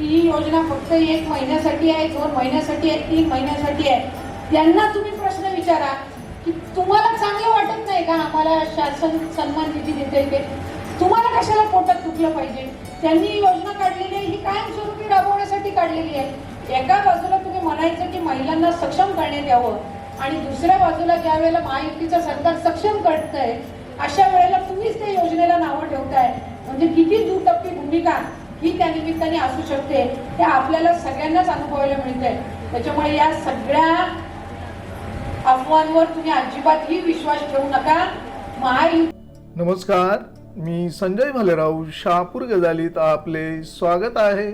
ही योजना फक्त एक महिन्यासाठी आहे दोन महिन्यासाठी आहे तीन महिन्यासाठी आहे. त्यांना तुम्ही प्रश्न विचारा की तुम्हाला चांगलं वाटत नाही का आम्हाला शासन सन्मान निधी देते ते? तुम्हाला कशाला पोटात दुखलं पाहिजे? त्यांनी ही योजना काढलेली आहे ही कायमस्वरूपी राबवण्यासाठी काढलेली आहे. एका बाजूला तुम्ही म्हणायचं की महिलांना सक्षम करण्यात यावं आणि दुसऱ्या बाजूला ज्या वेळेला महायुतीचं सरकार सक्षम करतंय अशा वेळेला तुम्हीच त्या योजनेला नावं ठेवताय. म्हणजे किती दुटप्पी भूमिका ही त्या निमित्ताने असू शकते. हे आपल्याला सगळ्यांनाच अनुभवायला मिळतंय. त्याच्यामुळे या सगळ्या अफवांवर तुम्ही अजिबातही विश्वास ठेवू नका. महायुती नमस्कार मी संजय भालेराव शहापूर गजालीत आपले स्वागत आहे.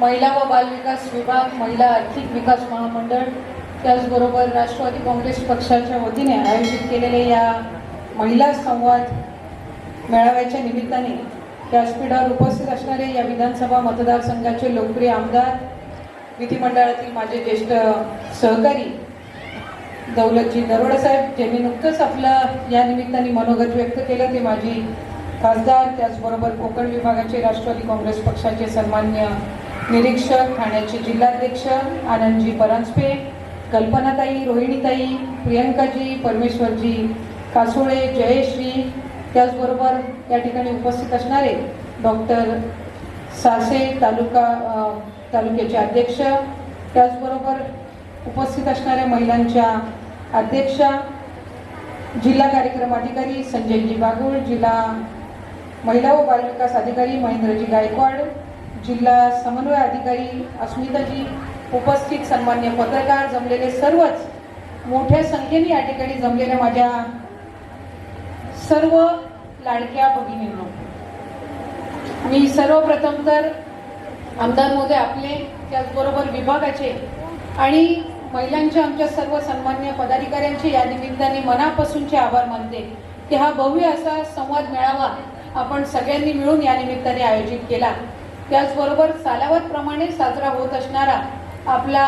महिला व बालविकास विभाग महिला आर्थिक विकास महामंडळ त्याचबरोबर राष्ट्रवादी काँग्रेस पक्षाच्या वतीने आयोजित केलेल्या या महिला संवाद मेळाव्याच्या निमित्ताने व्यासपीठावर उपस्थित असणारे या विधानसभा मतदारसंघाचे लोकप्रिय आमदार विधिमंडळातील माझे ज्येष्ठ सहकारी दौलतजी दरोडे साहेब ज्यांनी नुकतंच आपलं या निमित्ताने मनोगत व्यक्त केलं ते माझी खासदार त्याचबरोबर कोकण विभागाचे राष्ट्रवादी काँग्रेस पक्षाचे सन्मान्य निरीक्षक ठाण्याचे जिल्हाध्यक्ष आनंदजी परांजपे कल्पनाताई रोहिणीताई प्रियंकाजी परमेश्वरजी कासोळे जयश्री त्याचबरोबर या ठिकाणी उपस्थित असणारे डॉक्टर सासे तालुका तालुक्याचे अध्यक्ष त्याचबरोबर उपस्थित असणाऱ्या महिलांच्या अध्यक्षा जिल्हा कार्यक्रम अधिकारी संजयजी बागुळ जिल्हा महिला व बालविकास अधिकारी महेंद्रजी गायकवाड जिल्हा समन्वय अधिकारी अस्मिताजी उपस्थित सन्मान्य पत्रकार जमलेले सर्वच मोठ्या संख्येने या ठिकाणी जमलेल्या माझ्या सर्व लाडक्या भगिनींना. मी सर्वप्रथम तर आमदार महोदय आपले त्याचबरोबर विभागाचे आणि महिलांच्या आमच्या सर्व सन्मान्य पदाधिकाऱ्यांचे या निमित्ताने मनापासूनचे आभार मानते की हा भव्य असा संवाद मेळावा आपण सगळ्यांनी मिळून या निमित्ताने आयोजित केला. त्याचबरोबर सालावतप्रमाणे साजरा होत असणारा आपला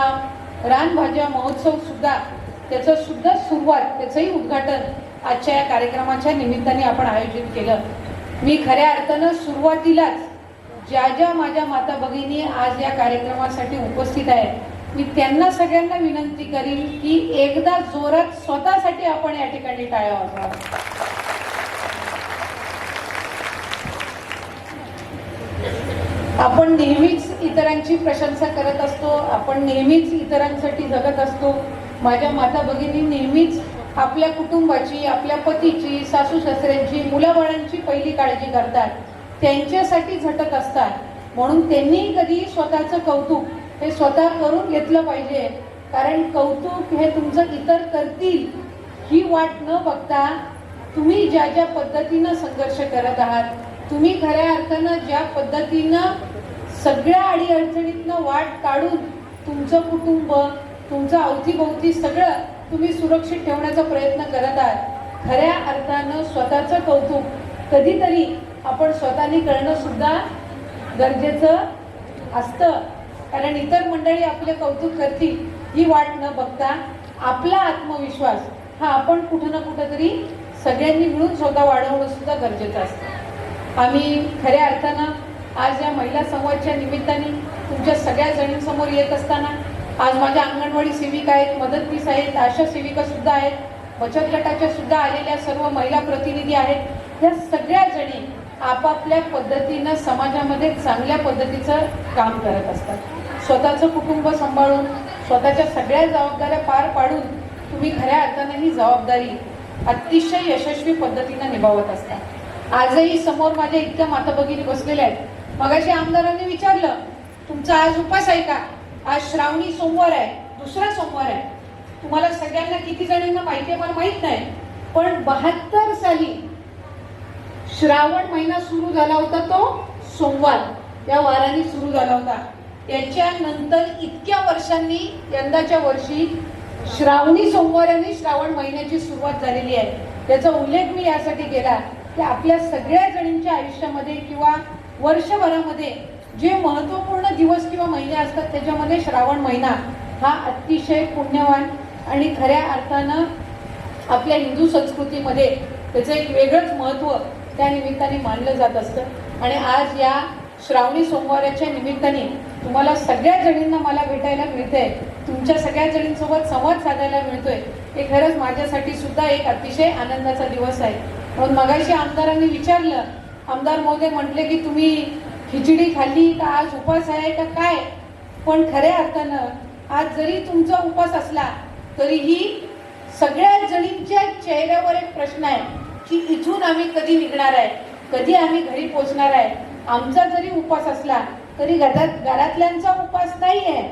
रानभाज्या महोत्सव सुद्धा त्याचं सुद्धा सुरुवात त्याचंही उद्घाटन आजच्या या कार्यक्रमाच्या निमित्ताने आपण आयोजित केलं. मी खऱ्या अर्थानं सुरुवातीलाच ज्या ज्या माझ्या माता भगिनी आज या कार्यक्रमासाठी उपस्थित आहेत मी त्यांना सगळ्यांना विनंती करीन की एकदा जोरात स्वतःसाठी आपण या ठिकाणी टाळ्या वाजवा. आपण नेहमीच इतरांची प्रशंसा करत असतो. आपण नेहमीच इतरांसाठी जगत असतो. माझ्या माता भगिनी नेहमीच आपल्या कुटुंबाची आपल्या पतीची सासू सासऱ्यांची मुलाबाळांची पहिली काळजी करतात. त्यांच्यासाठी झटत असतात. म्हणून त्यांनी कधी स्वतःचं कौतुक हे स्वतः करून घेतलं पाहिजे. कारण कौतुक हे तुमचं इतर करतील ही वाट न बघता तुम्ही ज्या ज्या पद्धतीनं संघर्ष करत आहात तुम्ही खऱ्या अर्थानं ज्या पद्धतीनं सगळ्या अडीअडचणीतनं वाट काढून तुमचं कुटुंब तुमचं अवतीभोवती सगळं तुम्ही सुरक्षित ठेवण्याचा प्रयत्न करत आहात. खऱ्या अर्थानं स्वतःचं कौतुक. कधीतरी आपण स्वतःने करणं सुद्धा गरजेचं असतं. कारण इतर मंडळी आपले कौतुक करतील ही वाट न बघता आपला आत्मविश्वास हा आपण कुठं ना कुठं तरी सगळ्यांनी मिळून स्वतः वाढवणं सुद्धा गरजेचं असतं. आम्ही खऱ्या अर्थानं आज या महिला संवादच्या निमित्ताने तुमच्या सगळ्या जणींसमोर येत असताना आज माझ्या अंगणवाडी सेविका आहेत मदतनीस आहेत आशा सेविका सुद्धा आहेत बचत गटाच्या सुद्धा आलेल्या सर्व महिला प्रतिनिधी आहेत. या सगळ्या जणी आपापल्या पद्धतीनं समाजामध्ये चांगल्या पद्धतीचं काम करत असतात. स्वतःचं कुटुंब सांभाळून स्वतःच्या सगळ्या जबाबदाऱ्या पार पाडून तुम्ही खऱ्या अर्थानं ही जबाबदारी अतिशय यशस्वी पद्धतीनं निभावत असतात आजही समोर माझ्या इतक्या माता भगिनी बसलेल्या आहेत. मगाशी आमदारांनी विचारलं तुमचा आज उपास आहे का? आज श्रावणी सोमवार आहे दुसरा सोमवार आहे. तुम्हाला सगळ्यांना किती जणांना माहिती आहे मला माहीत नाही. पण बहात्तर साली श्रावण महिना सुरू झाला होता तो सोमवार. या वाराने सुरू झाला होता. याच्यानंतर इतक्या वर्षांनी यंदाच्या वर्षी श्रावणी सोमवाराने श्रावण महिन्याची सुरुवात झालेली आहे. त्याचा उल्लेख मी यासाठी केला की आपल्या सगळ्या जणींच्या आयुष्यामध्ये किंवा वर्षभरामध्ये जे महत्त्वपूर्ण दिवस किंवा महिने असतात त्याच्यामध्ये श्रावण महिना हा अतिशय पुण्यवान आणि खऱ्या अर्थानं आपल्या हिंदू संस्कृतीमध्ये त्याचं एक वेगळंच महत्त्व त्या निमित्ताने मानलं जात असतं. आणि आज या श्रावणी सोमवाराच्या निमित्ताने तुम्हाला सगळ्या जणींना मला भेटायला मिळतंय. तुमच्या सगळ्या जणींसोबत संवाद साधायला मिळतोय. हे खरंच माझ्यासाठी सुद्धा एक अतिशय आनंदाचा दिवस आहे. म्हणून मगाशी आमदारांनी विचारलं आमदार महोदय म्हटले की तुम्ही खिचडी खाल्ली का आज उपास आहे का काय? पण खऱ्या अर्थानं आज जरी तुमचा उपास असला तरीही सगळ्या जणींच्या चेहऱ्यावर एक प्रश्न आहे की इथून आम्ही कधी निघणार आहे? कधी आम्ही घरी पोचणार आहे? आमचा जरी उपास असला तरी घरात घरातल्यांचा उपास नाही आहे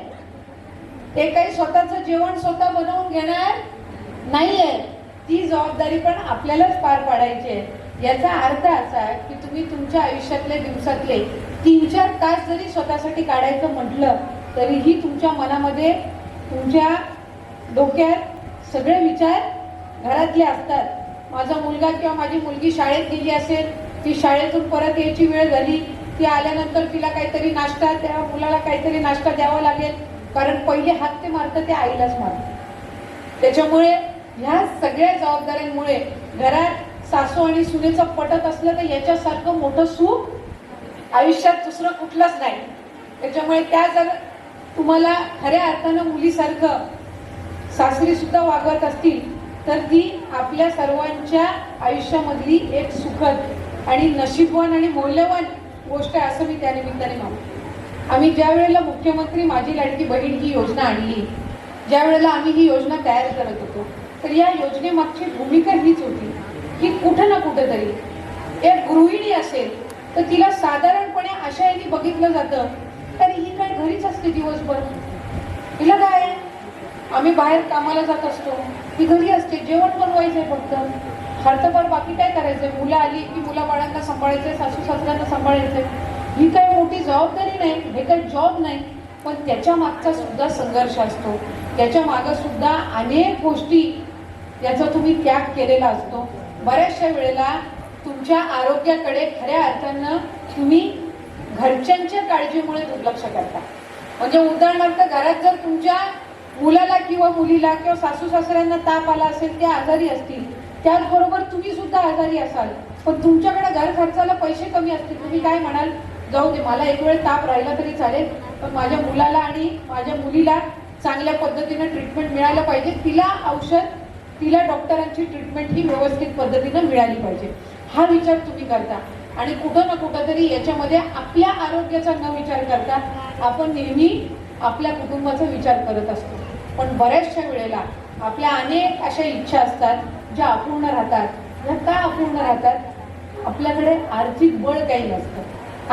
ते काही स्वतःचं जेवण स्वतः बनवून घेणार नाही आहे ती जबाबदारी पण आपल्यालाच पार पाडायची आहे. याचा अर्थ असा आहे की तुम्ही तुमच्या आयुष्यातले दिवसातले तीन चार तास जरी स्वतःसाठी काढायचं म्हटलं तरीही तुमच्या मनामध्ये तुमच्या डोक्यात सगळे विचार घरातले असतात. माझा मुलगा किंवा माझी मुलगी शाळेत गेली असेल ती शाळेतून परत यायची वेळ झाली ती आल्यानंतर तिला काहीतरी नाश्ता त्या मुलाला काहीतरी नाश्ता द्यावा लागेल कारण पहिले हात ते मारतं ते आईलाच मारतं. त्याच्यामुळे ह्या सगळ्या जबाबदाऱ्यांमुळे घरात सासू आणि सुनेचं पटत असलं तर याच्यासारखं मोठं सुख आयुष्यात दुसरं कुठलंच नाही. त्याच्यामुळे त्या जर तुम्हाला खऱ्या अर्थानं मुलीसारखं सासरी सुद्धा वागवत असतील तर ती आपल्या सर्वांच्या आयुष्यामधली एक सुखद आणि नशीबवान आणि मौल्यवान गोष्ट आहे असं मी त्या निमित्ताने मानते. आम्ही ज्या वेळेला मुख्यमंत्री माझी लाडकी बहीण ही योजना आणली ज्या वेळेला आम्ही ही योजना तयार करत होतो तर या योजनेमागची भूमिका हीच होती. की कुठं ना कुठंतरी एक गृहिणी असेल तर तिला साधारणपणे अशा याने बघितलं जातं तरी ही काय घरीच असते दिवसभर? तिला काय? आम्ही बाहेर कामाला जात असतो ती घरी असते जेवण बनवायचंय फक्त. हरतभर बाकी काय करायचंय? मुलं आली की मुला बाळांना सांभाळायचंय सासू सासऱ्यांना सांभाळायचंय. ही काही मोठी जबाबदारी नाही हे काही जॉब नाही पण त्याच्या मागचा सुद्धा संघर्ष असतो. त्याच्या मागं सुद्धा अनेक गोष्टी याचा तुम्ही त्याग केलेला असतो. बऱ्याचशा वेळेला तुमच्या आरोग्याकडे खऱ्या अर्थानं तुम्ही घरच्यांच्या काळजीमुळे दुर्लक्ष करता. म्हणजे उदाहरणार्थ घरात जर तुमच्या मुलाला किंवा मुलीला किंवा सासू सासऱ्यांना ताप आला असेल ते आजारी असतील त्याचबरोबर तुम्ही सुद्धा आजारी असाल पण तुमच्याकडे घर खर्चाला पैसे कमी असतील. तुम्ही काय म्हणाल? जाऊ दे मला एक वेळ ताप राहिला तरी चालेल पण माझ्या मुलाला आणि माझ्या मुलीला चांगल्या पद्धतीनं ट्रीटमेंट मिळालं पाहिजे. तिला औषध तिला डॉक्टरांची ट्रीटमेंट ही व्यवस्थित पद्धतीनं मिळाली पाहिजे. हा विचार तुम्ही करता. आणि कुठं ना कुठं तरी याच्यामध्ये आपल्या आरोग्याचा न विचार करता आपण नेहमी आपल्या कुटुंबाचा विचार करत असतो. पण बऱ्याचशा वेळेला आपल्या अनेक अशा इच्छा असतात ज्या अपूर्ण राहतात. ह्या का अपूर्ण राहतात? आपल्याकडे आर्थिक बळ काही नसतं.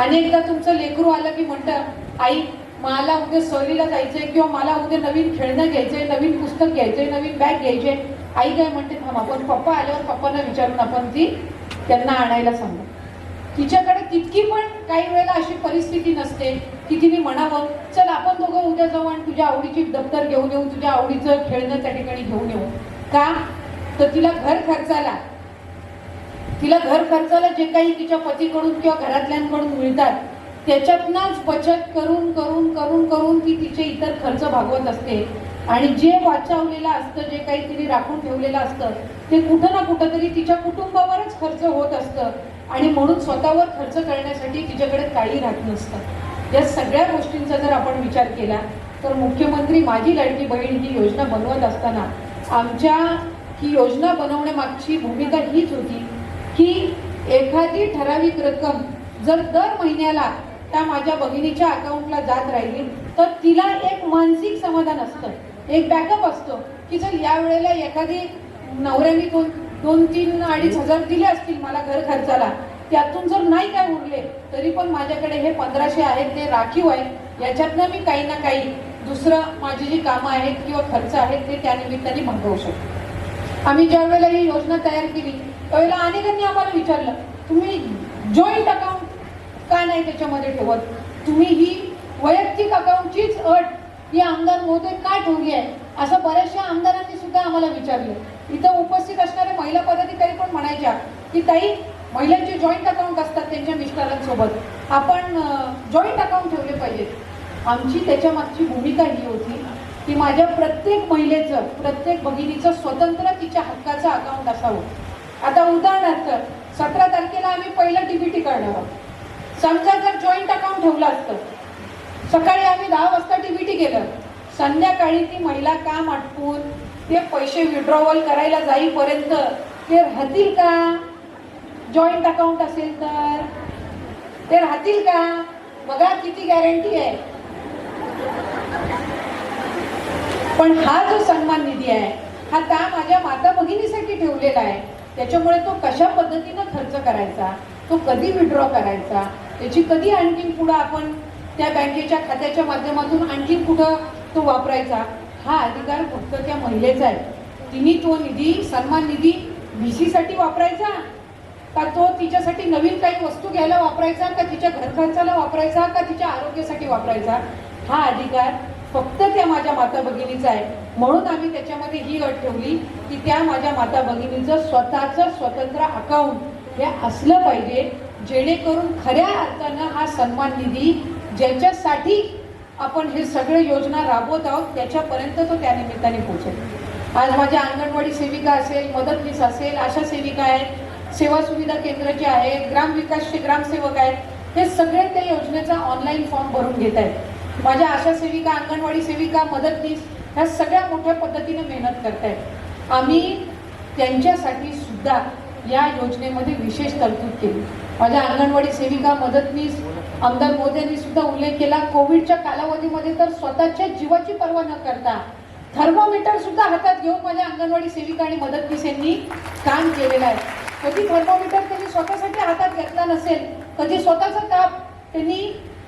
अनेकदा तुमचं लेकरू आलं की म्हणतं आई मला उद्या सहलीला जायचंय किंवा मला उद्या नवीन खेळणं घ्यायचंय नवीन पुस्तक घ्यायचंय नवीन बॅग घ्यायचे आई काय म्हणते थांब आपण पप्पा आल्यावर पप्पांना विचारून आपण ती त्यांना आणायला सांगू. तिच्याकडे तितकी पण काही वेळेला अशी परिस्थिती नसते की तिने म्हणावं चल आपण दोघं उद्या जाऊ आणि तुझ्या आवडीची दप्तर घेऊन येऊ तुझ्या आवडीचं खेळणं त्या ठिकाणी घेऊन येऊ. का? तर तिला घर खर्चाला. तिला घर खर्चाला जे काही तिच्या पतीकडून किंवा घरातल्यांकडून मिळतात त्याच्यातनंच बचत करून करून करून करून ती तिचे इतर खर्च भागवत असते. आणि जे वाचवलेलं असतं जे काही तिने राखून ठेवलेलं असतं ते कुठं ना कुठं तरी तिच्या कुटुंबावरच खर्च होत असतं. आणि म्हणून स्वतःवर खर्च करण्यासाठी तिच्याकडे काही राहत नसतं. या सगळ्या गोष्टींचा जर आपण विचार केला तर मुख्यमंत्री माझी लाडकी बहीण ही योजना बनवत असताना आमच्या ही योजना बनवण्यामागची भूमिका हीच होती की एखादी ठराविक रक्कम जर दर महिन्याला त्या माझ्या भगिनीच्या अकाउंटला जात राहिली तर तिला एक मानसिक समाधान असतं. एक बॅकअप असतो की जर या वेळेला एखादी नवऱ्याने दोन दोन तीन अडीच हजार दिले असतील मला घर खर्चाला त्यातून जर नाही काय उरले तरी पण माझ्याकडे हे पंधराशे आहेत ते राखीव आहेत. याच्यातनं मी काही ना काही दुसरं माझी जी कामं आहेत किंवा खर्च आहेत ते त्यानिमित्ताने मागवू भागवू शकतो. आम्ही ज्या वेळेला ही योजना तयार केली त्यावेळेला अनेकांनी आम्हाला विचारलं तुम्ही जॉईंट अकाउंट का नाही त्याच्यामध्ये ठेवत? तुम्ही ही वैयक्तिक अकाउंटचीच अट ही आमदार महोदय का ठेवली आहे असं बऱ्याचशा आमदारांनी सुद्धा आम्हाला विचारलं. इथं उपस्थित असणाऱ्या महिला पदाधिकारी पण म्हणायच्या की ताई महिलांचे जॉईंट अकाउंट असतात त्यांच्या मिस्टरांसोबत. आपण जॉईंट अकाउंट ठेवले पाहिजेत. आमची त्याच्यामागची भूमिका ही होती की माझ्या प्रत्येक महिलेचं प्रत्येक भगिनीचं स्वतंत्र तिच्या हक्काचं अकाउंट असावं. आता उदाहरणार्थ सतरा तारखेला आम्ही पहिलं टी काढणार आहोत. समजा जर जॉईंट अकाउंट ठेवलं असतं सकाळी आम्ही दहा वाजता टी व्ही टी गेलं संध्याकाळी ती महिला काम आटपून ते पैसे विड्रॉवल करायला जाईपर्यंत ते राहतील का? जॉईंट अकाउंट असेल तर. ते राहतील का? बघा किती गॅरंटी आहे. पण हा जो सन्मान निधी आहे हा त्या माझ्या माता भगिनीसाठी ठेवलेला आहे. त्याच्यामुळे तो कशा पद्धतीनं खर्च करायचा? तो कधी विड्रॉ करायचा? त्याची कधी आणखीन पुढं आपण त्या बँकेच्या खात्याच्या माध्यमातून आणखीन कुठं तो वापरायचा? हा अधिकार फक्त त्या महिलेचा आहे. तिने तो निधी सन्मान निधी व्ही साठी वापरायचा? का तो तिच्यासाठी नवीन काही वस्तू घ्यायला वापरायचा? का तिच्या घरखर्चाला वापरायचा? का तिच्या आरोग्यासाठी वापरायचा? हा अधिकार फक्त त्या माझ्या माता भगिनीचा आहे. म्हणून आम्ही त्याच्यामध्ये ही अट ठेवली की त्या माझ्या माता भगिनीचं स्वतःचं स्वतंत्र अकाउंट हे असलं पाहिजे जेणेकरून खऱ्या अर्थानं हा सन्मान निधी ज्याच्यासाठी आपण हे सगळे योजना राबवत आहोत त्याच्यापर्यंत तो त्या निमित्ताने पोहोचेल. आज माझ्या अंगणवाडी सेविका असेल मदतनीस असेल आशा सेविका आहेत सेवा सुविधा केंद्र जे आहे ग्रामविकासचे ग्रामसेवक आहेत हे सगळे त्या योजनेचा ऑनलाईन फॉर्म भरून घेत आहेत. माझ्या आशा सेविका अंगणवाडी सेविका मदतनीस ह्या सगळ्या मोठ्या पद्धतीने मेहनत करत आहेत आम्ही त्यांच्यासाठी सुद्धा या योजनेमध्ये विशेष तरतूद केली. माझ्या अंगणवाडी सेविका मदतनीस आमदार मोदी यांनी सुद्धा उल्लेख केला कोविडच्या कालावधीमध्ये तर स्वतःच्या जीवाची पर्वा न करता थर्मोमीटर सुद्धा हातात घेऊन माझ्या अंगणवाडी सेविका आणि मदतनीस यांनी काम केलेलं आहे. कधी थर्मोमीटर त्यांनी स्वतःसाठी हातात घेतला नसेल कधी स्वतःचा ताप त्यांनी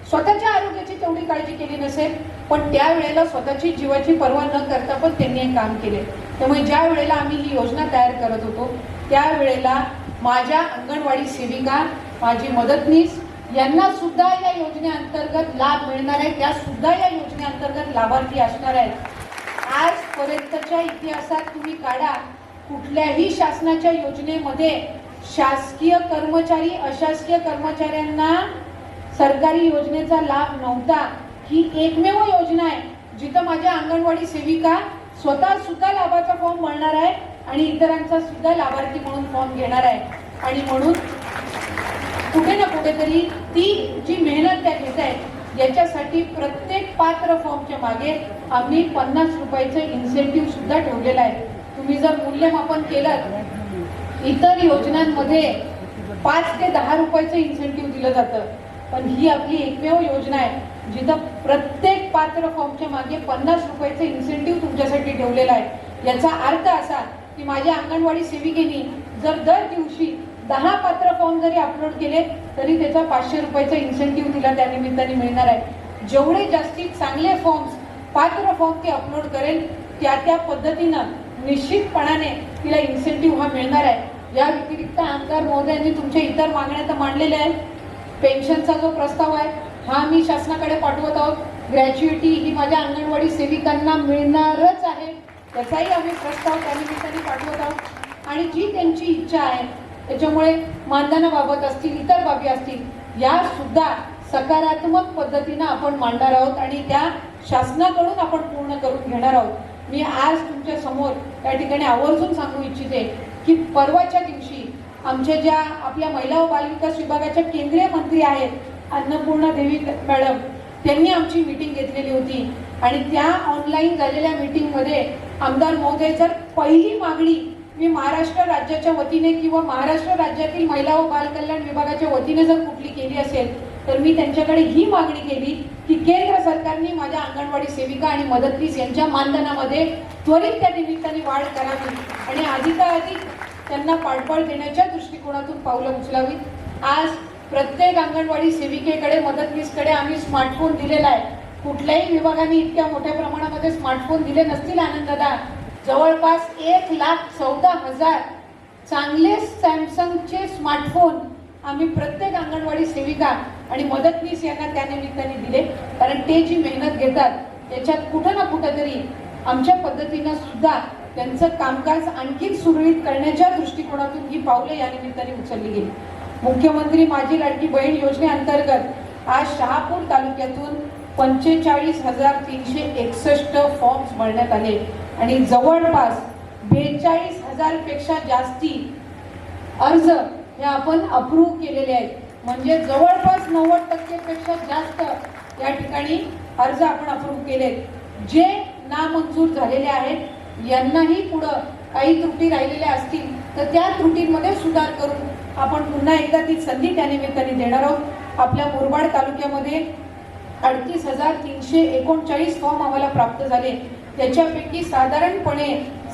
स्वतःच्या आरोग्याची तेवढी काळजी केली नसेल पण त्यावेळेला स्वतःची जीवाची पर्वा न करता पण त्यांनी हे काम केले. त्यामुळे ज्या वेळेला आम्ही ही योजना तयार करत होतो त्यावेळेला माझ्या अंगणवाडी सेविका माझी मदतनीस यांना सुद्धा या योजनेअंतर्गत लाभ मिळणार आहे. त्या सुद्धा या योजनेअंतर्गत लाभार्थी असणार आहेत. आजपर्यंतच्या इतिहासात तुम्ही काढा कुठल्याही शासनाच्या योजनेमध्ये शासकीय कर्मचारी अशासकीय कर्मचाऱ्यांना सरकारी योजनेचा लाभ नव्हता. ही एकमेव योजना आहे जिथं माझ्या अंगणवाडी सेविका स्वतः सुद्धा लाभाचा फॉर्म भरणार आहे आणि इतरांचा सुद्धा लाभार्थी म्हणून फॉर्म घेणार आहे. आणि म्हणून कुठे ना कुठेतरी ती जी मेहनत त्या घेत आहेत याच्यासाठी प्रत्येक पात्र फॉर्मच्या मागे आम्ही पन्नास रुपयाचं इन्सेंटिव्ह सुद्धा ठेवलेलं आहे. तुम्ही जर मूल्यमापन केलं इतर योजनांमध्ये पाच ते दहा रुपयाचं इन्सेंटिव्ह दिलं जातं. पण ही आपली एकमेव योजना आहे जिथं प्रत्येक पात्र फॉर्मच्या मागे पन्नास रुपयाचं इन्सेंटिव्ह तुमच्यासाठी ठेवलेलं आहे. याचा अर्थ असा की माझ्या अंगणवाडी सेविकेनी जर दर दिवशी दहा पात्र फॉर्म जरी अपलोड केले तरी त्याचा पाचशे रुपयाचा इन्सेंटिव्ह तिला त्या निमित्ताने मिळणार आहे. जेवढे जास्तीत चांगले फॉर्म्स पात्र फॉर्म ती अपलोड करेल त्या त्या पद्धतीनं निश्चितपणाने तिला इन्सेंटिव्ह हा मिळणार आहे. या व्यतिरिक्त आमदार महोदयांनी तुमच्या इतर मागण्या तर मांडलेल्या आहेत. पेन्शनचा जो प्रस्ताव आहे हा मी शासनाकडे पाठवत आहोत. ग्रॅज्युएटी ही माझ्या अंगणवाडी सेविकांना मिळणारच आहे. त्याचाही आम्ही प्रस्ताव त्यानिमित्ताने पाठवत आहोत. आणि जी त्यांची इच्छा आहे त्याच्यामुळे मानधनाबाबत असतील इतर बाबी असतील या सुद्धा सकारात्मक पद्धतीनं आपण मांडणार आहोत आणि त्या शासनाकडून आपण पूर्ण करून घेणार आहोत. मी आज तुमच्यासमोर त्या ठिकाणी आवर्जून सांगू इच्छिते की परवाच्या दिवशी आमच्या ज्या आपल्या महिला व बालविकास विभागाच्या केंद्रीय मंत्री आहेत अन्नपूर्णा देवी मॅडम त्यांनी आमची मीटिंग घेतलेली होती. आणि त्या ऑनलाईन झालेल्या मीटिंगमध्ये आमदार महोदय जर पहिली मागणी मी महाराष्ट्र राज्याच्या वतीने किंवा महाराष्ट्र राज्यातील महिला व बालकल्याण विभागाच्या वतीने जर कुठली केली असेल तर मी त्यांच्याकडे ही मागणी केली की केंद्र सरकारने माझ्या अंगणवाडी सेविका आणि मदतनीस यांच्या मानधनामध्ये त्वरित त्या निमित्ताने वाढ करावी आणि अधिकाधिक त्यांना पाठबळ देण्याच्या दृष्टिकोनातून पावलं उचलावीत. आज प्रत्येक अंगणवाडी सेविकेकडे मदतनीसकडे आम्ही स्मार्टफोन दिलेला आहे. कुठल्याही विभागाने इतक्या मोठ्या प्रमाणामध्ये स्मार्टफोन दिले नसतील आनंददा जवळपास एक लाख चौदा हजार चांगले सॅमसंगचे स्मार्टफोन आम्ही प्रत्येक अंगणवाडी सेविका आणि मदतनीस यांना त्या निमित्ताने दिले. कारण ते जी मेहनत घेतात त्याच्यात कुठं ना कुठंतरी आमच्या पद्धतीनं सुद्धा त्यांचं कामकाज आणखी सुरळीत करण्याच्या दृष्टिकोनातून ही पावलं या निमित्ताने उचलली गेली. मुख्यमंत्री माझी लाडकी बहीण योजनेअंतर्गत आज शहापूर तालुक्यातून पंचेचाळीस हजार तीनशे एकसष्ट फॉर्म्स भरण्यात आले. आणि जवळपास बेचाळीस हजारपेक्षा जास्ती अर्ज हे आपण अप्रूव्ह केलेले आहेत. म्हणजे जवळपास नव्वद टक्केपेक्षा जास्त या ठिकाणी अर्ज आपण अप्रूव्ह केलेत. जे नामंजूर झालेले आहेत यांनाही पुढं काही त्रुटी राहिलेल्या असतील तर त्या त्रुटींमध्ये सुधार करून आपण पुन्हा एकदा ती संधी त्या निमित्ताने देणार आहोत. आपल्या मुरबाड तालुक्यामध्ये अडतीस हजार तीनशे एकोणचाळीस फॉर्म आम्हाला प्राप्त झाले. त्याच्यापैकी साधारणपणे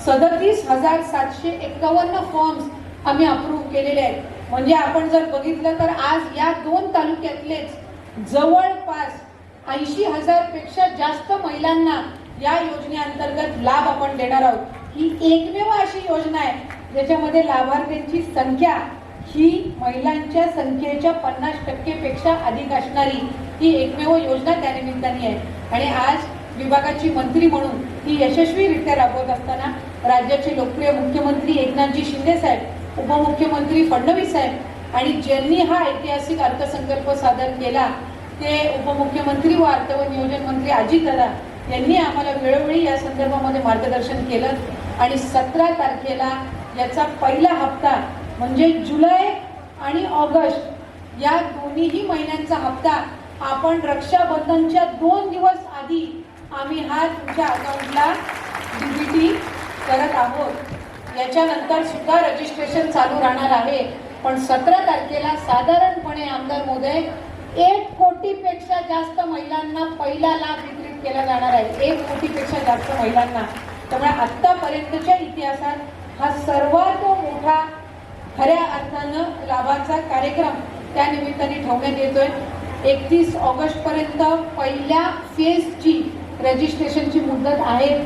सदतीस हजार सातशे एक्कावन्न फॉर्म्स आम्ही अप्रूव्ह केलेले आहेत. म्हणजे आपण जर बघितलं तर आज या दोन तालुक्यातलेच जवळपास ऐंशी हजारपेक्षा जास्त महिलांना या योजनेअंतर्गत लाभ आपण देणार आहोत. ही एकमेव अशी योजना आहे ज्याच्यामध्ये लाभार्थ्यांची संख्या ही महिलांच्या संख्येच्या पन्नास टक्केपेक्षा अधिक असणारी ही एकमेव योजना त्यानिमित्ताने आहे. आणि आज विभागाची मंत्री म्हणून ही यशस्वीरित्या राबवत असताना राज्याचे लोकप्रिय मुख्यमंत्री एकनाथजी शिंदे साहेब उपमुख्यमंत्री फडणवीस साहेब आणि ज्यांनी हा ऐतिहासिक अर्थसंकल्प सादर केला ते उपमुख्यमंत्री व अर्थ व नियोजन मंत्री अजितदादा यांनी आम्हाला वेळोवेळी या संदर्भामध्ये मार्गदर्शन केलं आणि सतरा तारखेला याचा पहिला हप्ता म्हणजे जुलै आणि ऑगस्ट या दोन्हीही महिन्यांचा हप्ता आपण रक्षाबंधनच्या दोन दिवस आधी आम्ही हा तुमच्या अकाउंटला डीबीटी करत आहोत. याच्यानंतर सुद्धा रजिस्ट्रेशन चालू राहणार आहे. पण सतरा तारखेला साधारणपणे आमदार मोदय एक कोटीपेक्षा जास्त महिलांना पहिला लाभ वितरित केला जाणार आहे. एक कोटीपेक्षा जास्त महिलांना. त्यामुळे आत्तापर्यंतच्या इतिहासात हा सर्वात मोठा खऱ्या अर्थानं लाभाचा कार्यक्रम त्या निमित्ताने ठेवण्यात येतोय. एकतीस ऑगस्टपर्यंत पहिल्या फेजची रजिस्ट्रेशनची मुदत आहे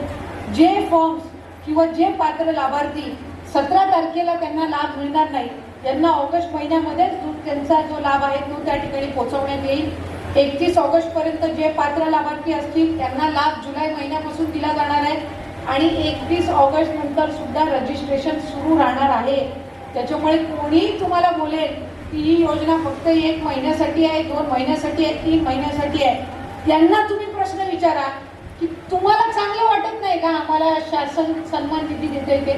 जे फॉर्म्स किंवा जे पात्र लाभार्थी सतरा तारखेला त्यांना लाभ मिळणार नाही त्यांना ऑगस्ट महिन्यामध्येच त्यांचा जो लाभ आहे तो त्या ठिकाणी पोहोचवण्यात येईल. एकतीस ऑगस्टपर्यंत जे पात्र लाभार्थी असतील त्यांना लाभ जुलै महिन्यापासून दिला जाणार आहे. आणि एकतीस ऑगस्ट नंतर सुद्धा रजिस्ट्रेशन सुरू राहणार आहे. त्याच्यामुळे कोणीही तुम्हाला बोलेल की ही योजना फक्त एक महिन्यासाठी आहे दोन महिन्यासाठी आहे तीन महिन्यासाठी आहे. यांना तुम्ही प्रश्न विचारा की तुम्हाला चांगलं वाटत नाही का आम्हाला शासन सन्मान निधी देते ते?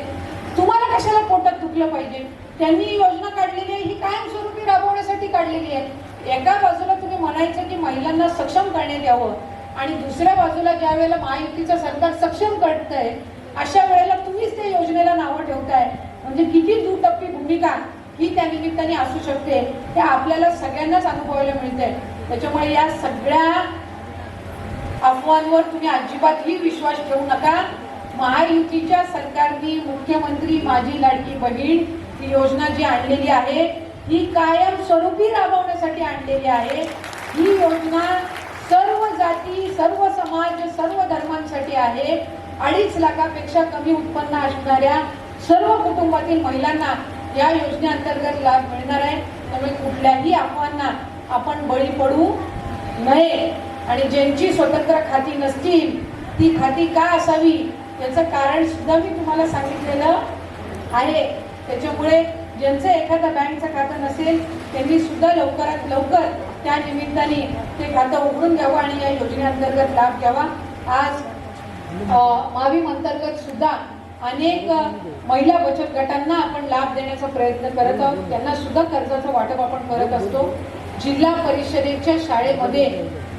तुम्हाला कशाला पोटात दुखलं पाहिजे? त्यांनी योजना काढलेली आहे ही कायमस्वरूपी राबवण्यासाठी काढलेली आहे. एका बाजूला तुम्ही म्हणायचं की महिलांना सक्षम करण्यात यावं आणि दुसऱ्या बाजूला ज्या वेळेला महायुतीचं सरकार सक्षम करतंय अशा वेळेला तुम्हीच त्या योजनेला नावं ठेवताय. म्हणजे किती दुटप्पी भूमिका ही त्या निमित्ताने असू शकते ते आपल्याला सगळ्यांनाच अनुभवायला मिळते त्याच्यामुळे या सगळ्या अफवांवर तुम्ही अजिबातही विश्वास ठेवू नका. महायुतीच्या सरकारने मुख्यमंत्री माझी लाडकी बहीण ही योजना जी आणलेली आहे ही कायम स्वरूपी राबवण्यासाठी आणलेली आहे. ही योजना सर्व जाती सर्व समाज सर्व धर्मांसाठी आहे. अडीच लाखापेक्षा कमी उत्पन्न असणाऱ्या सर्व कुटुंबातील महिलांना या योजनेअंतर्गत लाभ मिळणार आहे. त्यामुळे कुठल्याही अफवांना आपण बळी पडू नये. आणि ज्यांची स्वतंत्र खाती नसतील ती खाती का असावी? याचं कारण सुद्धा मी तुम्हाला सांगितलेलं आहे. त्याच्यामुळे ज्यांचं एखादं बँकचं खातं नसेल त्यांनी सुद्धा लवकरात लवकर त्या निमित्ताने ते खातं उघडून घ्यावं आणि या योजनेअंतर्गत लाभ घ्यावा. आज महावीम अंतर्गत सुद्धा अनेक महिला बचत गटांना आपण लाभ देण्याचा प्रयत्न करत आहोत. त्यांना सुद्धा कर्जाचं वाटप आपण करत असतो. जिल्हा परिषदेच्या शाळेमध्ये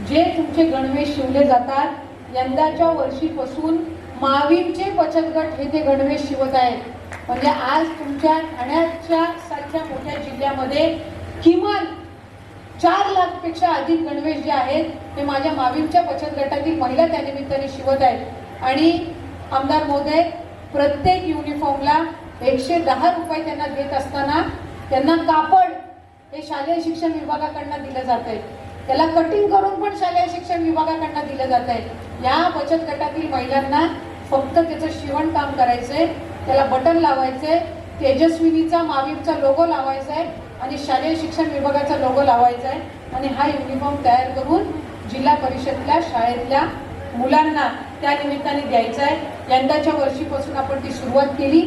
जे तुमचे गणवेश शिवले जातात यंदाच्या वर्षीपासून मावीमचे बचत गट हे ते गणवेश शिवत आहेत. म्हणजे आज तुमच्या ठाण्याच्या सारख्या मोठ्या जिल्ह्यामध्ये किमान चार लाखपेक्षा अधिक गणवेश जे आहेत ते माझ्या मावीमच्या बचत गटातील महिला त्यानिमित्ताने शिवत आहेत. आणि आमदार महोदय प्रत्येक युनिफॉर्मला एकशे दहा रुपये त्यांना देत असताना त्यांना कापड हे शालेय शिक्षण विभागाकडनं दिलं जात आहे त्याला कटिंग करून पण शालेय शिक्षण विभागाकडनं दिलं जात आहे या बचत गटातील महिलांना फक्त त्याचं शिवण काम करायचंय त्याला बटन लावायचंय तेजस्विनीचा मावीमचा लोगो लावायचा आहे आणि शालेय शिक्षण विभागाचा लोगो लावायचा आहे आणि हा युनिफॉर्म तयार करून जिल्हा परिषदल्या शाळेतल्या मुलांना त्या निमित्ताने द्यायचा आहे यंदाच्या वर्षीपासून आपण ती सुरुवात केली.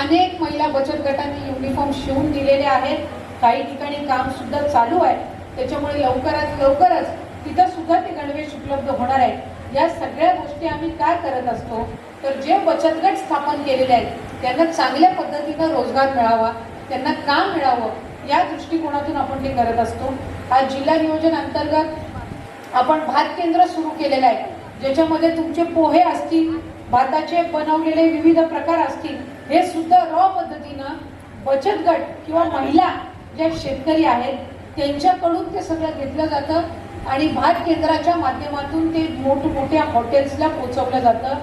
अनेक महिला बचत गटांनी युनिफॉर्म शिवून दिलेले आहेत. काही ठिकाणी काम सुद्धा चालू आहे. त्याच्यामुळे लवकरात लवकरच तिथं सुद्धा ते गणवेश उपलब्ध होणार आहेत या सगळ्या गोष्टी आम्ही काय करत असतो? तर जे बचत गट स्थापन केलेले आहेत त्यांना चांगल्या पद्धतीनं रोजगार मिळावा त्यांना काम मिळावं या दृष्टिकोनातून आपण ते करत असतो. हा जिल्हा नियोजन अंतर्गत आपण भात केंद्र सुरू केलेलं आहे. ज्याच्यामध्ये तुमचे पोहे असतील भाताचे बनवलेले विविध प्रकार असतील हे सुद्धा रॉ पद्धतीनं बचत गट किंवा महिला ज्या शेतकरी आहेत त्यांच्याकडून ते सगळं घेतलं जातं आणि भात केंद्राच्या माध्यमातून ते मोठमोठ्या हॉटेल्सला पोचवलं जातं.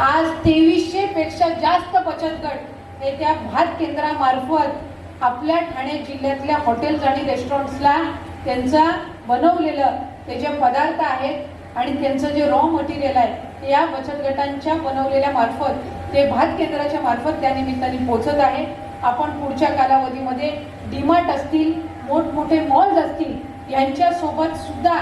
आज तेवीसशे पेक्षा जास्त बचत गट हे त्या भात केंद्रामार्फत आपल्या ठाणे जिल्ह्यातल्या हॉटेल्स आणि रेस्टॉरंट्सला त्यांचा बनवलेलं ते जे पदार्थ आहेत आणि त्यांचं जे रॉ मटेरियल आहे ते या बचत गटांच्या बनवलेल्या मार्फत ते भात केंद्राच्या मार्फत त्या निमित्ताने पोचत आहे. आपण पुढच्या कालावधीमध्ये डीमार्ट असतील मोठमोठे मॉल्स असतील यांच्यासोबत सुद्धा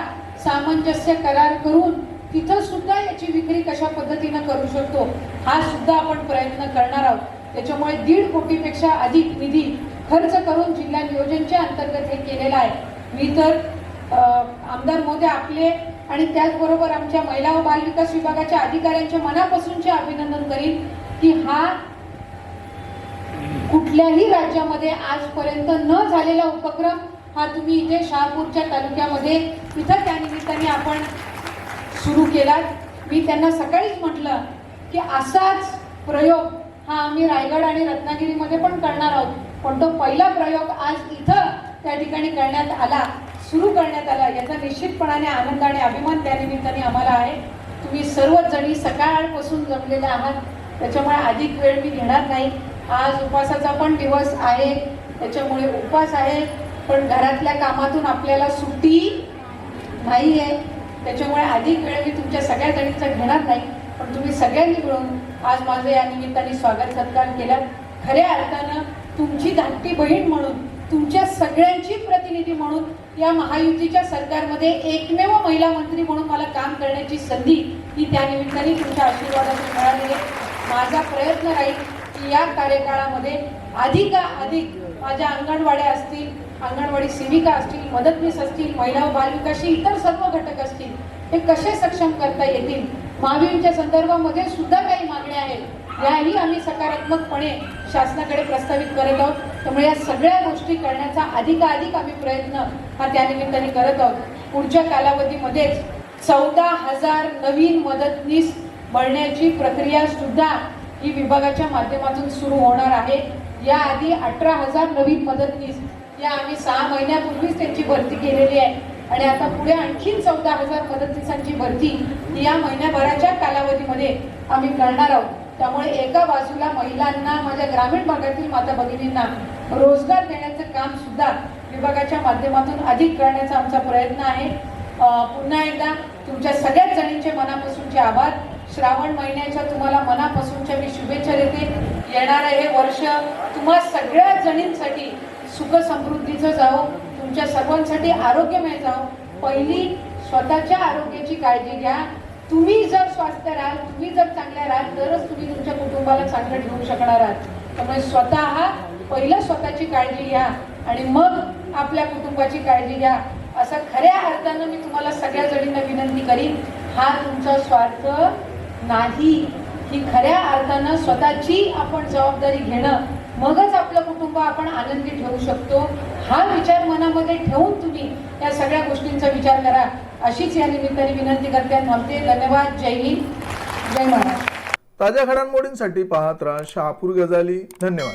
सामंजस्य करार करून तिथं सुद्धा याची विक्री कशा पद्धतीनं करू शकतो हा सुद्धा आपण प्रयत्न करणार आहोत. त्याच्यामुळे दीड कोटीपेक्षा अधिक निधी खर्च करून जिल्हा नियोजनच्या अंतर्गत हे केलेलं आहे. मी तर आमदार मोदी आपले आणि त्याचबरोबर आमच्या महिला व बालविकास विभागाच्या अधिकाऱ्यांच्या मनापासूनचे अभिनंदन करीन की हा कुठल्याही राज्यामध्ये आजपर्यंत न झालेला उपक्रम हा तुम्ही इथे शहापूरच्या तालुक्यामध्ये इथं त्या निमित्ताने आपण सुरू केलात. मी त्यांना सकाळीच म्हटलं की असाच प्रयोग हा आम्ही रायगड आणि रत्नागिरीमध्ये पण करणार आहोत. पण तो पहिला प्रयोग आज इथं त्या ठिकाणी करण्यात आला सुरू करण्यात आला. याचा निश्चितपणाने आनंद आणि अभिमान त्या निमित्ताने आम्हाला आहे. तुम्ही सर्वच जणी सकाळपासून जमलेल्या आहात. त्याच्यामुळे अधिक वेळ मी घेणार नाही. आज उपवासाचा पण दिवस आहे त्याच्यामुळे उपवास आहे पण घरातल्या कामातून आपल्याला सुट्टी नाही आहे त्याच्यामुळे अधिक वेळ मी तुमच्या सगळ्या जणींचा घेणार नाही पण तुम्ही सगळ्यांनी मिळून आज माझं या निमित्ताने स्वागत सत्कार केला. खऱ्या अर्थानं तुमची धाकटी बहीण म्हणून तुमच्या सगळ्यांची प्रतिनिधी म्हणून या महायुतीच्या सरकारमध्ये एकमेव महिला मंत्री म्हणून मला काम करण्याची संधी ही त्या निमित्ताने तुमच्या आशीर्वादातून मिळालेली आहे. माझा प्रयत्न राहील की या कार्यकाळामध्ये अधिकाधिक माझ्या अंगणवाड्या असतील अंगणवाडी सेविका असतील मदतनीस असतील महिला व बालविकासचे इतर सर्व घटक असतील हे कसे सक्षम करता येतील? महावीरच्या संदर्भामध्ये सुद्धा काही मागण्या आहेत. याही आम्ही सकारात्मकपणे शासनाकडे प्रस्तावित करत आहोत. त्यामुळे या सगळ्या गोष्टी करण्याचा अधिकाधिक आम्ही प्रयत्न हा त्या निमित्ताने करत आहोत. पुढच्या कालावधीमध्येच चौदा हजार नवीन मदतनीस बनण्याची प्रक्रिया सुद्धा ही विभागाच्या माध्यमातून सुरू होणार आहे. याआधी अठरा हजार नवीन मदतनीस या आम्ही सहा महिन्यापूर्वीच त्यांची भरती केलेली आहे. आणि आता पुढे आणखी चौदा हजार मदतनीसांची भरती या महिन्याभराच्या कालावधीमध्ये आम्ही करणार आहोत. त्यामुळे एका बाजूला महिलांना माझ्या ग्रामीण भागातील माता भगिनींना रोजगार देण्याचं काम सुद्धा विभागाच्या माध्यमातून अधिक करण्याचा आमचा प्रयत्न आहे. पुन्हा एकदा तुमच्या सगळ्याच जणींचे मनापासूनचे आभार. श्रावण महिन्याच्या तुम्हाला मनापासूनच्या मी शुभेच्छा देते. येणारं हे वर्ष तुम्हा सगळ्या जणींसाठी सुख समृद्धीचं जावो. तुमच्या सर्वांसाठी आरोग्यमय जावो. पहिली स्वतःच्या आरोग्याची काळजी घ्या. तुम्ही जर स्वास्थ्य राहाल तुम्ही जर चांगल्या राहाल तरच तुम्ही तुमच्या कुटुंबाला चांगलं ठेवू शकणार आहात. त्यामुळे स्वतः पहिलं स्वतःची काळजी घ्या आणि मग आपल्या कुटुंबाची काळजी घ्या. असं खऱ्या अर्थानं मी तुम्हाला सगळ्या जणींना विनंती करीन. हा तुमचा स्वार्थ नाही ही खऱ्या अर्थानं स्वतःची आपण जबाबदारी घेणं मगच आपलं कुटुंब आपण आनंदी ठेवू शकतो हा विचार मनामध्ये ठेवून तुम्ही या सगळ्या गोष्टींचा विचार करा. अशीच या निमित्ताने विनंती करते थांबते. धन्यवाद. जय हिंद. जय महाराष्ट्र. ताज्या घडामोडींसाठी पाहत राहा शहापूर गजाली धन्यवाद.